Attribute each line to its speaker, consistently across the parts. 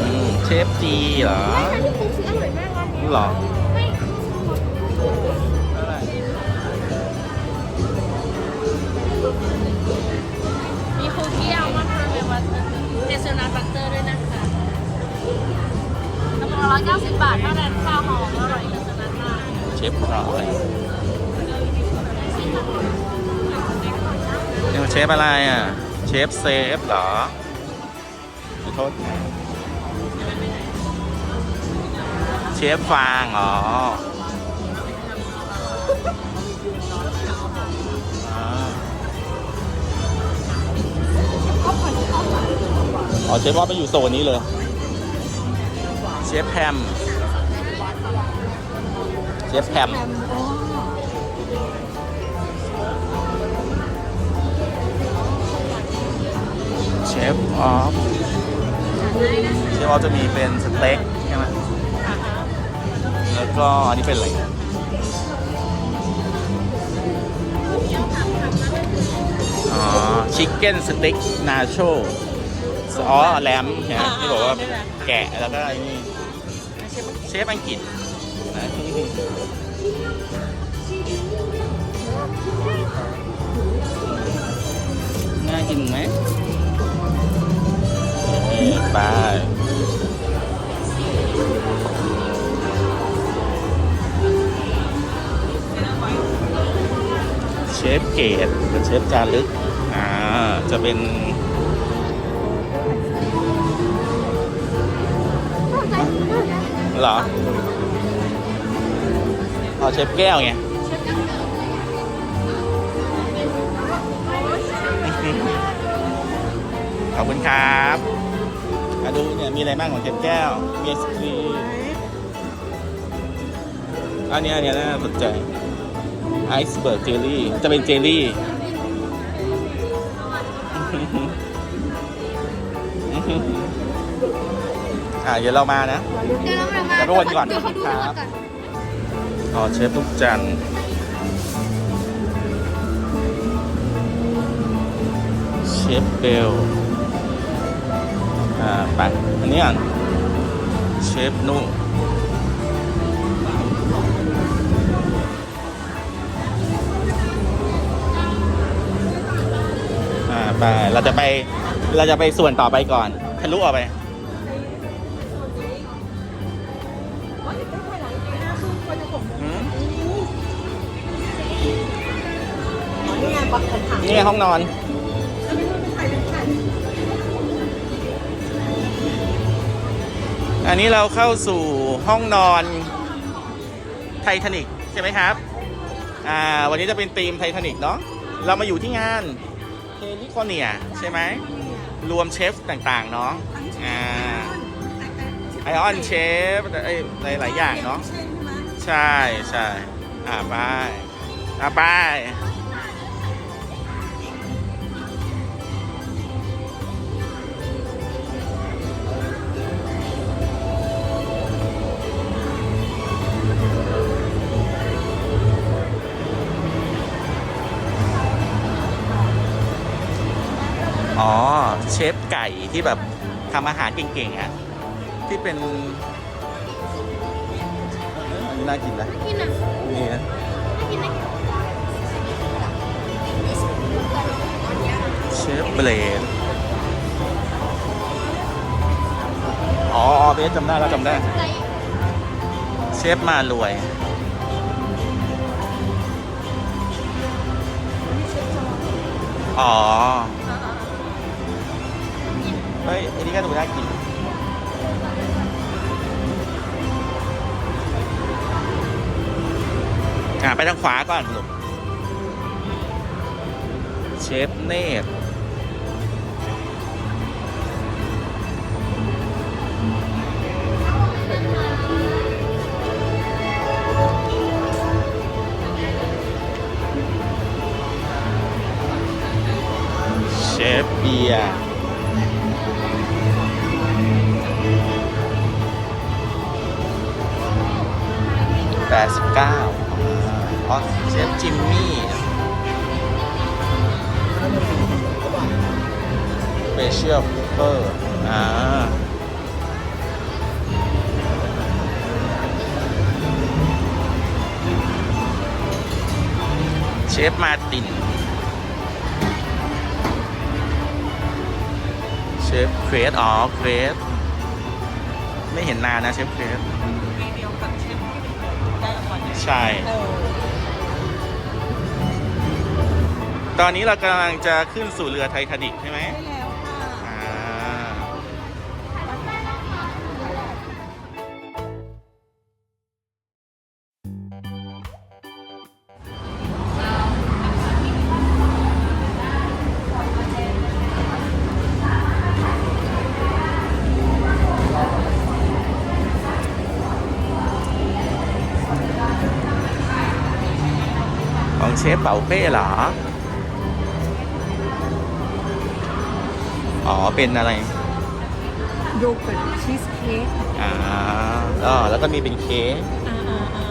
Speaker 1: อืมเชฟจีเหรอ
Speaker 2: อันที่คุณซื้ออร่อยมากร้านเนี้ย
Speaker 1: หรอ
Speaker 2: ไม่
Speaker 3: มีคุกกี้อัลมอนด์คาราเมลบัตเตอร์เฮเซลนัทบัตเตอร์ด้วยนะคะกระปุกละร้อยเก้าสิบบาทเท่านั้นข้าวหอมอร่อยเฮเซลนัทมาก
Speaker 1: เชฟร้อยนี่มันเชฟอะไรอะเช ฟเซฟเหรอขอโทษเชฟฟางอ๋ออ่าอ๋อเชฟว่าไปอยู่โซนนี้เลย เชฟแฮมเชฟแฮม ชฟออฟเชฟออฟจะมีเป็นสเต็กใช่ไหมแล้วก็อันนี้เป็นอะไรอ๋อชิคเก้นสเต็กนาโชอ๋อแรมเนี่ยที่บอกว่าแกะแล้วก็ไอ้นี่เชฟอังกฤษนะน่ากินไหม เอ้ยไปเชฟเกตกับเชฟจารึก อ่า จะเป็นหรอเอ๋อเชฟแก้วไงขอบคุณครับ ดูเนี่ยมีอะไรบ้างของเชฟแก้ว มีไอศครีมอันเนี้ยอันเนี้ยน่าสนใจไอซ์เบิร์กเจลลี่จะเป็นเจลลี่อ่าเดี๋ยวเรามานะ
Speaker 2: เดี๋ยวเรามา
Speaker 1: เดี๋ยวไปวนก่อน
Speaker 2: เดี๋ยวเขาดู
Speaker 1: ครับ
Speaker 2: ก่อน
Speaker 1: อ๋อเชฟลูกจันทร์เชฟเบล อ่าไปอันนี้อะเชฟนุ่อ่าไปเราจะไปเราจะไปส่วนต่อไปก่อนทะลุออกไปหืม
Speaker 4: นี่ไงบัตรของถัง
Speaker 1: นี่ไงห้องนอน อันนี้เราเข้าสู่ห้องนอนไททานิกใช่ไหมครับ อ่า วันนี้จะเป็นธีมไททานิกเนาะ เรามาอยู่ที่งานเฮลิคอเนียใช่ไหม รวมเชฟต่างๆเนาะ อ่า ไอออนเชฟไอ้หลายๆอย่างเนาะ ใช่ใช่อ่าไปอ่าไป ก่ที่แบบทำอาหารเก่งๆอะที่เป็นอันนี้น่ากินนะ
Speaker 2: กินอะ
Speaker 1: นี่นะ
Speaker 2: ไม่กินไม่กิน
Speaker 1: เชฟเบลดอ๋ออ๋อเบสจำได้แล้วจำได้
Speaker 2: อะไร
Speaker 1: เชฟมารวยอ๋อ เฮ้ยอันนี้ก็ดูน่ากินอ่าไปทางขวาก่อนลูกเชฟเนต มมี่ special pepper อ่าเชฟมาติน เชฟเครสอ๋อเครสไม่เห็นนานนะเชฟเครส
Speaker 4: ปีเดียวกับเชฟที่ได้รางวัลเนี่ย
Speaker 1: ใช่
Speaker 4: เออ
Speaker 1: ตอนนี้เรากำลังจะขึ้นสู่เรือไททานิกใช่ไหม
Speaker 4: ได้แเช
Speaker 1: ฟเป่าเป้เหรอ อ๋อ เป็นอะไร
Speaker 4: โยเกิร์ตชีสเค้ก
Speaker 1: อ่าอ๋อแล้วก็มีเป็นเค้ก
Speaker 4: อ่าอ่าอ่า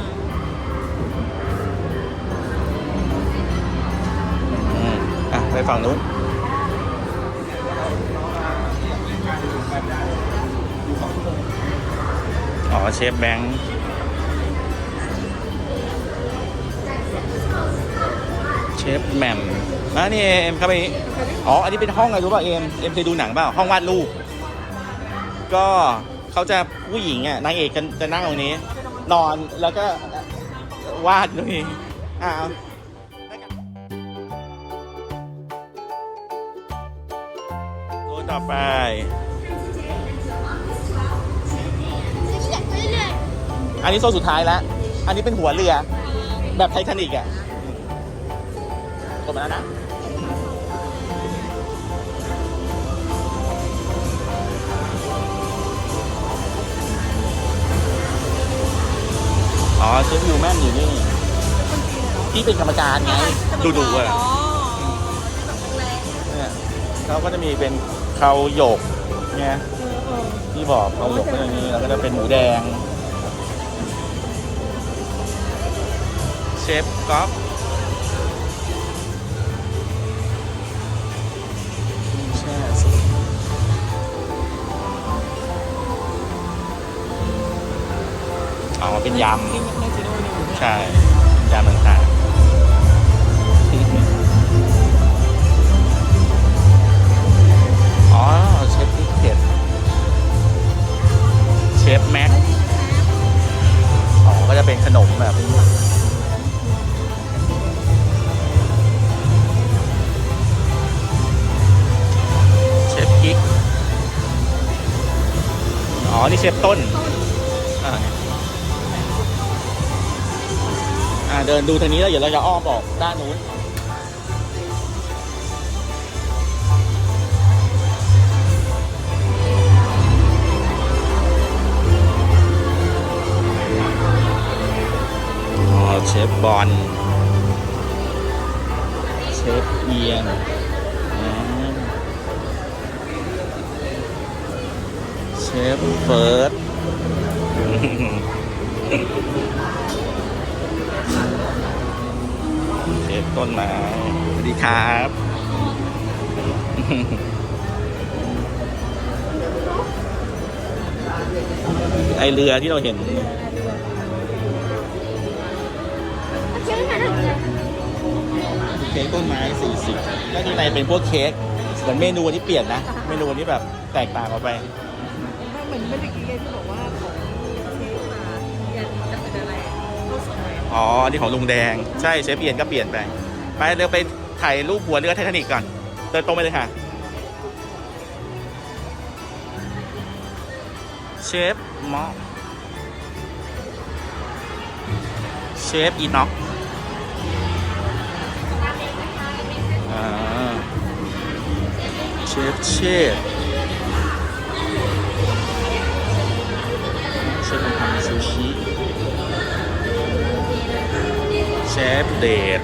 Speaker 1: อืมอะไปฝั่งนู้นอ๋อ เชฟแบงค์ ชฟแหม่มอะนี่เอ็มเข้าไปนี่อ๋อ อันนี้เป็นห้องอะไรรู้ป่ะเอ็มเอ็มเคยดูหนังเปล่าห้องวาดรูป ก็เขาจะผู้หญิงอะนางเอกจะจะนั่งตรงนี้ นอนแล้วก็วาดตรงนี้อ่าตัวต่อไป
Speaker 2: อย
Speaker 1: อันนี้โซนสุดท้ายแล้ว อันนี้เป็นหัวเรือ แบบไททานิกอะ กดมาแล้วนะอ๋อเชฟยูแมนอยู่นี่ที่เป็นกรรมการไงดูดูๆอะ
Speaker 4: อ๋อ
Speaker 1: เนี่ยเขาก็จะมีเป็นเขาหยกเนี่ย
Speaker 4: เออเออ
Speaker 1: ที่บอกเขาหยกก็อย่างนี้แล้วก็จะเป็นหมูแดง เชฟก๊อฟ เป็นย
Speaker 4: ที่มันในจีโน่ยำเนี่ย
Speaker 1: ใช่ยำต่างๆอ๋อ เชฟพิเผ็ดเชฟแม็กอ๋อ ก็จะเป็นขนมแบบเชฟกิ๊กอ๋อ นี่เชฟต้น เดินดูทางนี้แล้วเดี๋ยวเราจะอ้อมออกด้านนู้นเชฟบอลเชฟเอียนอ่าเชฟเฟิร์ส ต้นไม้สวัสดีครับไอเรือที่เราเห็น
Speaker 2: ๆเชื่อไหมนะ
Speaker 1: เค้กต้นไม้สี่สิบก็ที่ในเป็นพวกเค้กเหมือนเมนูที่เปลี่ยนนะ เมนูที่แบบแตกต่างออกไป
Speaker 4: ไม่เหมือนเมื่อกี้เลยที่บอกว่าของเชฟมาอยากจะเป็นอะไรข้าวสวย
Speaker 1: อ๋อนี่ของลุงแดง ใช่เชฟเอียนก็เปลี่ยนไป ไปเร็วไปถ่ายรูปหัวเรือไททานิกก่อนเดินตรงไปเลยค่ะ เชฟมอเชฟอีน็อกเชฟเชฟเชฟทำซูชิเชฟเดด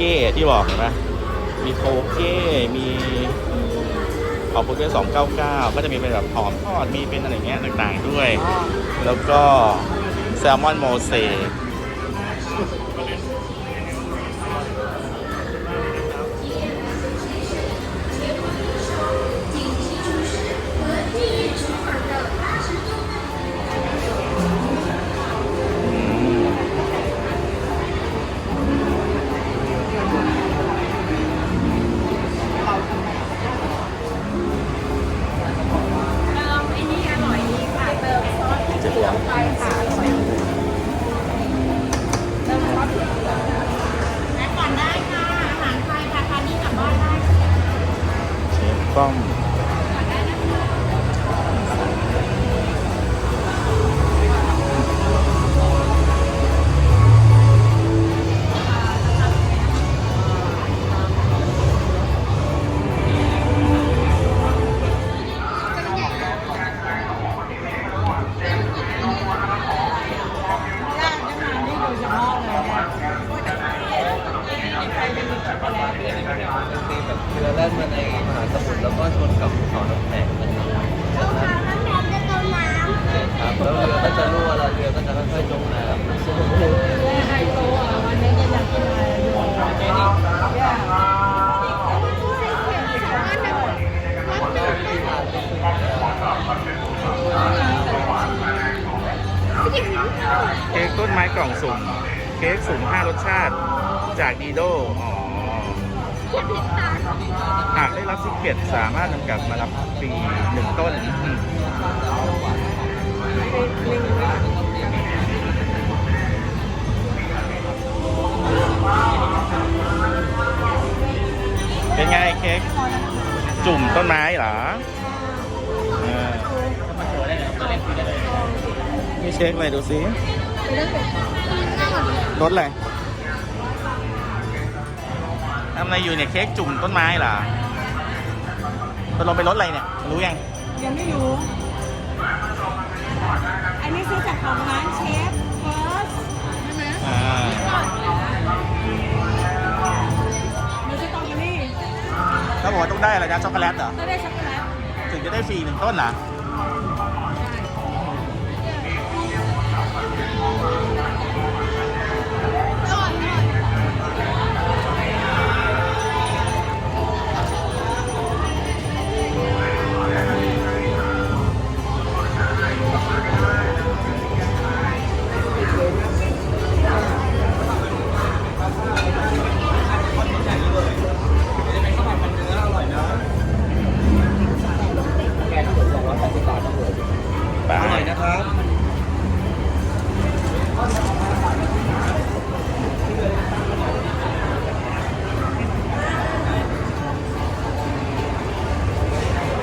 Speaker 1: เป็นโคเก้ที่บอกเห็นไหมมีโคเก้มีออกโปรเก้สองเก้าเก้าก็จะมีเป็นแบบหอมทอดมีเป็นอะไรเงี้ยต่างๆด้วย แล้วก็แซลมอนโมเสก เชฟป้อม
Speaker 5: เรือ แล่นมาในมหาสมุทรแล้วก็ชนกับภูเขาน้ำแข็งนะครับใช่ครับแล้วเรือก็จะรั่วแล้วเรือก็จะค่อยๆจมน้ำ
Speaker 1: เค้กต้นไม้กล่องสุ่ม เค้กสุ่ม5รสชาติ จากดีโดอ๋อ หากได้รับซิกเก็ตสามารถนำกลับมารับฟรีหนึ่งต้นเป็นไงเค้กจุ่มต้นไม้เหรอเออมีเช็คเลยดูสิรถอะไร ทำอะไรอยู่เนี่ยเค้กจุ่มต้นไม้เหรอตกลงเป็นรถอะไรเนี่ย รู้ยัง
Speaker 4: ยังไม่รู้ อันนี้ซื้อจากของร้านเชฟเฟิร์สใช่ไหม
Speaker 1: อ่า
Speaker 4: มีสตรอเบอรี่
Speaker 1: เขาบอกว่าต้องได้อะไรนะช็อกโกแลตเหรอ
Speaker 4: ก็ได้ช็อกโกแลต
Speaker 1: ถึงจะได้ฟรีหนึ่งต้นเหรอ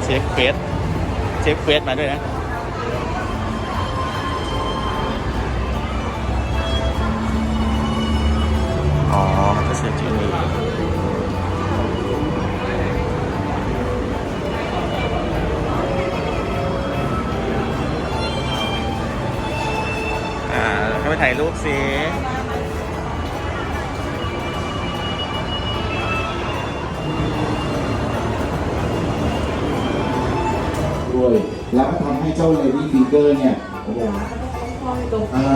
Speaker 1: เช็คเฟสเช็คเฟสมาด้วยนะอ๋อมันก็เช็คที่นี่อ่าเข้าไปถ่ายรูปสิ
Speaker 6: ด้วย แล้วก็ทำให้เจ้าเลดี้ฟิงเกอร์เนี่ยโอ้โหอ่า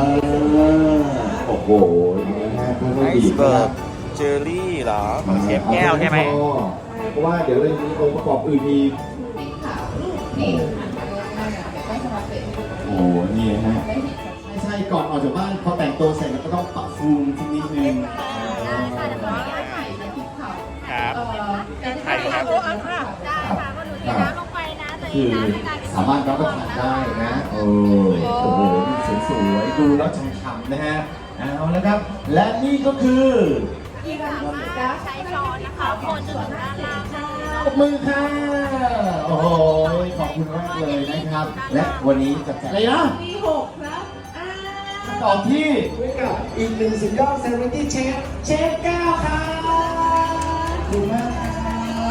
Speaker 6: โอ้โหนะฮะค่อย
Speaker 1: ไอ
Speaker 6: ๆบี
Speaker 1: ซ์
Speaker 6: บ
Speaker 1: เบิ
Speaker 6: นะ
Speaker 1: ร์กเจอรี่เหรอของเชฟแก้วใช่ไหม
Speaker 6: เพราะว่าเดี๋ยวเรื่องนี้องค์ประกอบอื่นมีโอ้โหนี่นะฮะไม่ใช่ก่อนออกจากบ้านพอแต่งตัวเสร็จแล้วก็ต้องปรับฟูมทีนิดนึง
Speaker 1: ครับใครครับ
Speaker 6: คือสามารถรับประทานได้นะเออโอ้โหนี่สวยๆดูแล้วช่ำๆนะฮะเอาแล้วครับ และนี่ก็คือ
Speaker 3: ใช้ช้อนนะคะคนจนถึงด้านล่าง
Speaker 6: ปรบมือค่ะโอ้โหขอบคุณมากเลยนะครับ และวันนี้จะแจกอะไรนะ
Speaker 4: มีหกครับอ่า
Speaker 6: ต่อที่กับอีกหนึ่งสุดยอดเซเลบริตี้เชฟเชฟแก้วค่ะขอบคุณมากครั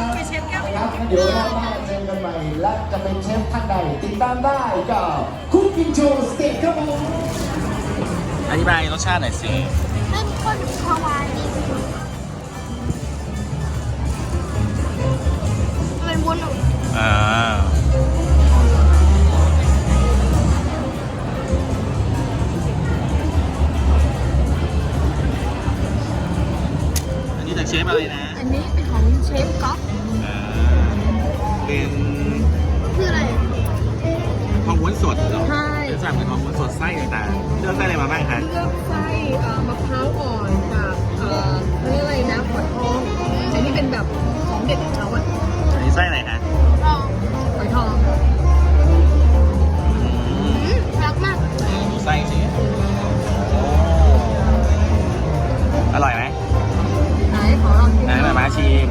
Speaker 6: บเชฟแก้วครับเดี๋ยวเรามาเจอันใหม่ และจะเป็นเชฟท่านใด ติดตามได้กับคุกกิ้งโชว์สเต็กครับผม
Speaker 1: อธิบายรสชาติหน่อยสิ
Speaker 2: เข้มข้นหวานดีมันวนออกอ่าอันนี้จากเชฟ
Speaker 7: อะไรนะ อันนี้เป็นของเชฟก๊อฟ
Speaker 1: เป็น
Speaker 8: คืออะไร
Speaker 1: ทองม้วนสดเหรอ
Speaker 7: ใช่
Speaker 1: เป็นส้เป็นทองม้วนสดไส้ต่างๆเลือกไส้อะไรมาบ้างคะ
Speaker 7: เลือกไส้เอ่มะพร้าวอ่อนกับเอ่อเขารียอะไรนะขวดทองอันนี้เป็นแบบของเด็ดของเขาอะ
Speaker 1: อันนี้ไส้อะไรคะ
Speaker 7: ขวดทอง
Speaker 1: อืม
Speaker 7: รักมาก
Speaker 1: อืมดูไส้สิอร่อยไหม
Speaker 7: ไหนขอลองชิมไหนมามา
Speaker 1: ชิม